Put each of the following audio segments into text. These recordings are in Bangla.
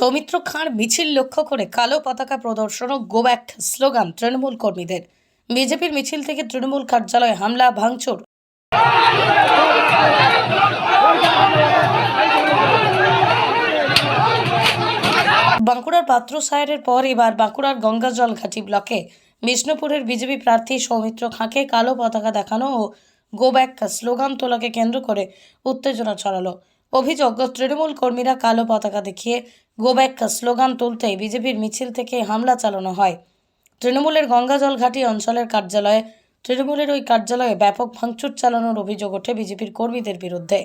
সৌমিত্র খাঁর মিছিল লক্ষ্য করে কালো পতাকা প্রদর্শন ও গো ব্যাক স্লোগান তৃণমূল কর্মীদের। বিজেপির মিছিল থেকে তৃণমূল কার্যালয়ে হামলা, ভাঙচুর। বাঁকুড়ার পাত্র সায়েরের পর এবার বাঁকুড়ার গঙ্গাজল ঘাটি ব্লকে বিষ্ণুপুরের বিজেপি প্রার্থী সৌমিত্র খাঁকে কালো পতাকা দেখানো ও গো ব্যাক স্লোগান তোলাকে কেন্দ্র করে উত্তেজনা ছড়ালো। অভিযোগ, তৃণমূল কর্মীরা কালো পতাকা দেখিয়ে গো ব্যাক স্লোগান তুলতেই বিজেপির মিছিল থেকে হামলা চালানো হয়। তৃণমূলের গঙ্গাজল ঘাটি অঞ্চলের কার্যালয়ে, তৃণমূলের ওই কার্যালয়ে ব্যাপক ভাঙচুর চালানোর অভিযোগ ওঠে বিজেপির কর্মীদের বিরুদ্ধে।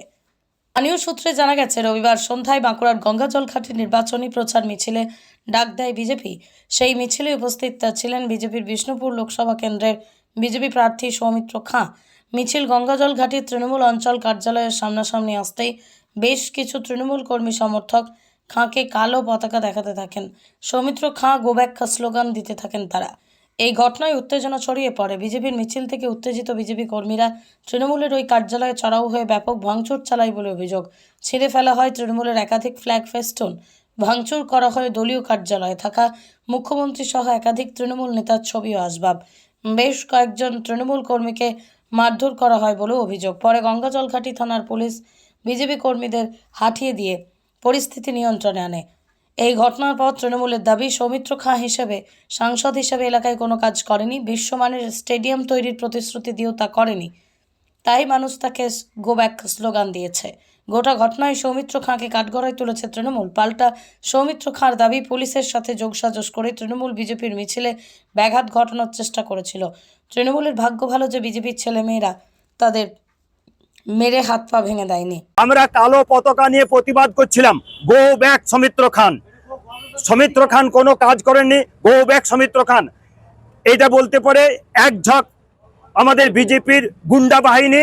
স্থানীয় সূত্রে জানা গেছে, রবিবার সন্ধ্যায় বাঁকুড়ার গঙ্গাজল ঘাটে নির্বাচনী প্রচার মিছিলে ডাক দেয় বিজেপি। সেই মিছিলে উপস্থিত ছিলেন বিজেপির বিষ্ণুপুর লোকসভা কেন্দ্রের বিজেপি প্রার্থী সৌমিত্র খাঁ। মিছিল গঙ্গাজল ঘাটির তৃণমূল অঞ্চল কার্যালয়ের সামনাসামনি আসতেই বেশ কিছু তৃণমূল কর্মী সমর্থক খাঁকে কালো পতাকা দেখাতে থাকেন। সৌমিত্র খাঁ গোব্যাখ্যা স্লোগান দিতে থাকেন তারা। এই ঘটনায় উত্তেজনা ছড়িয়ে পড়ে। বিজেপির মিছিল থেকে উত্তেজিত বিজেপি কর্মীরা তৃণমূলের ওই কার্যালয়ে চড়াও হয়ে ব্যাপক ভাঙচুর চালায় বলে অভিযোগ। ছিঁড়ে ফেলা হয় তৃণমূলের একাধিক ফ্ল্যাগ ফেস্টুন। ভাঙচুর করা হয় দলীয় কার্যালয়ে থাকা মুখ্যমন্ত্রী সহ একাধিক তৃণমূল নেতার ছবি ও আসবাব। বেশ কয়েকজন তৃণমূল কর্মীকে মারধর করা হয় বলেও অভিযোগ। পরে গঙ্গাজলঘাটি থানার পুলিশ বিজেপি কর্মীদের হাঁটিয়ে দিয়ে পরিস্থিতি নিয়ন্ত্রণে আনে। এই ঘটনার পর তৃণমূলের দাবি, সৌমিত্র খাঁ হিসেবে, সাংসদ হিসেবে এলাকায় কোনো কাজ করেনি। বিশ্বমানের স্টেডিয়াম তৈরির প্রতিশ্রুতি দিয়েও তা করেনি। তাই মানুষ তাকে গো ব্যাক স্লোগান দিয়েছে। গোটা ঘটনায় সৌমিত্র খাঁকে কাঠগড়ায় তুলেছে তৃণমূল। পাল্টা সৌমিত্র খাঁর দাবি, পুলিশের সাথে যোগসাজশ করে তৃণমূল বিজেপির মিছিলে ব্যাঘাত ঘটানোর চেষ্টা করেছিল। তৃণমূলের ভাগ্য ভালো যে বিজেপির ছেলেমেয়েরা তাদের মেরে হাত পা ভেঙে দেয়নি। আমরা কালো পতাকা নিয়ে প্রতিবাদ করছিলাম গো ব্যাক সমিত্র খান। সমিত্র খান কোনো কাজ করেননি গো ব্যাক সমিত্র খান। এইটা বলতে পারে এক ঝক আমাদের বিজেপির গুন্ডা বাহিনী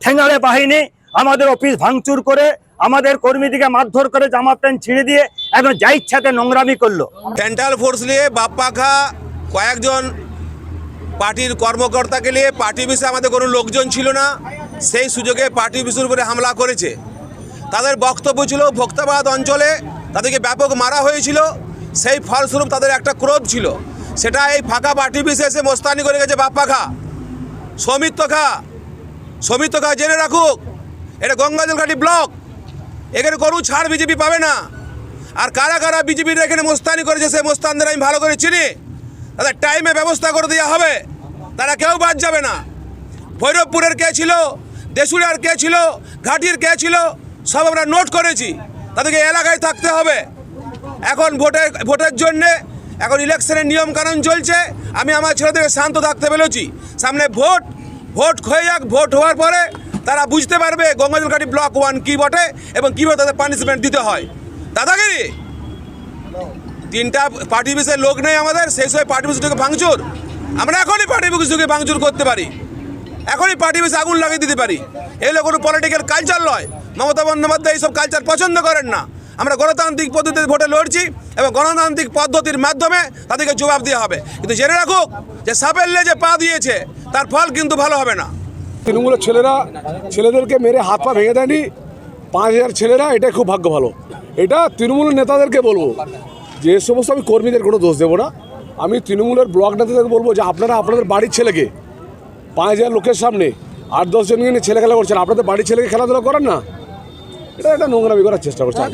ঠেঙ্গাড়ে বাহিনী আমাদের অফিস ভাঙচুর করে আমাদের কর্মীদিকে মারধর করে জামা প্যান্ট ছিঁড়ে দিয়ে একদম যা ইচ্ছাতে নোংরামি করল। সেন্ট্রাল ফোর্স নিয়ে বাপ্পাখা কয়েকজন পার্টির কর্মকর্তাকে নিয়ে পার্টি অফিসে আমাদের কোনো লোকজন ছিল না। সেই সুযোগে পার্টি অফিসের উপরে হামলা করেছে। তাদের বক্তব্য ছিল, ভোক্তাবাদ অঞ্চলে তাদেরকে ব্যাপক মারা হয়েছিল। সেই ফলস্বরূপ তাদের একটা ক্রোধ ছিল। সেটা এই ফাঁকা পার্টি অফিসে এসে মোস্তানি করে গেছে বাপ্পা খা। সৌমিত্র খা। সৌমিত্র খা, জেনে রাখুক, এটা গঙ্গাজলঘাটি ব্লক। এখানে কোনো ছাড় বিজেপি পাবে না। আর কারা কারা বিজেপির এখানে মোস্তানি করেছে, সেই মোস্তানদের আমি ভালো করে চিনি। তাদের টাইমে ব্যবস্থা করে দেওয়া হবে। তারা কেউ বাদ যাবে না। ভৈরবপুরের কে ছিল? দেশুড়ার কে ছিল, ঘাটির কে ছিল, সব আমরা নোট করেছি। তাদেরকে এলাকায় থাকতে হবে। এখন ভোটের ভোটের জন্যে এখন ইলেকশনের নিয়ম কানুন চলছে। আমি আমার ছেলেদেরকে শান্ত থাকতে বলেছি। সামনে ভোট ভোট হয়ে যাক, ভোট হওয়ার পরে তারা বুঝতে পারবে গঙ্গাজলঘাটি ব্লক ওয়ান কী বটে এবং কীভাবে তাদের পানিশমেন্ট দিতে হয়। দাদাগিরি? তিনটা পার্টি অফিসের লোক নেই আমাদের, সেই সময় পার্টি অফিসটাকে ভাঙচুর। আমরা এখনই পার্টি অফিসটাকে ভাঙচুর করতে পারি। এখনই পার্টি অফিসে আগুন লাগিয়ে দিতে পারি। এগুলো কোনো পলিটিক্যাল কালচার নয় মমতা বন্দ্যোপাধ্যায় এইসব কালচার পছন্দ করেন না। আমরা গণতান্ত্রিক পদ্ধতিতে ভোটে লড়ছি এবং গণতান্ত্রিক পদ্ধতির মাধ্যমে তাদেরকে জবাব দেওয়া হবে। কিন্তু জেনে রাখুক যে সাপের যে পা দিয়েছে, তার ফল কিন্তু ভালো হবে না। তৃণমূলের ছেলেরা, ছেলেদেরকে মেরে হাত পা ভেঙে দেয়নি। পাঁচ হাজার ছেলেরা, এটাই খুব ভাগ্য ভালো। এটা তৃণমূলের নেতাদেরকে বলব। যে সমস্ত আমি কর্মীদের কোনো দোষ দেবো না। আমি তৃণমূলের ব্লক নেতাদেরকে বলব যে আপনারা আপনাদের বাড়ির ছেলেকে পাঁচ হাজার লোকের সামনে আট দশজনকে নিয়ে ছেলে খেলা করছেন। আপনাদের বাড়ির ছেলেকে খেলাধুলা করেন না? এটা একটা নোংরামি করার চেষ্টা করছেন।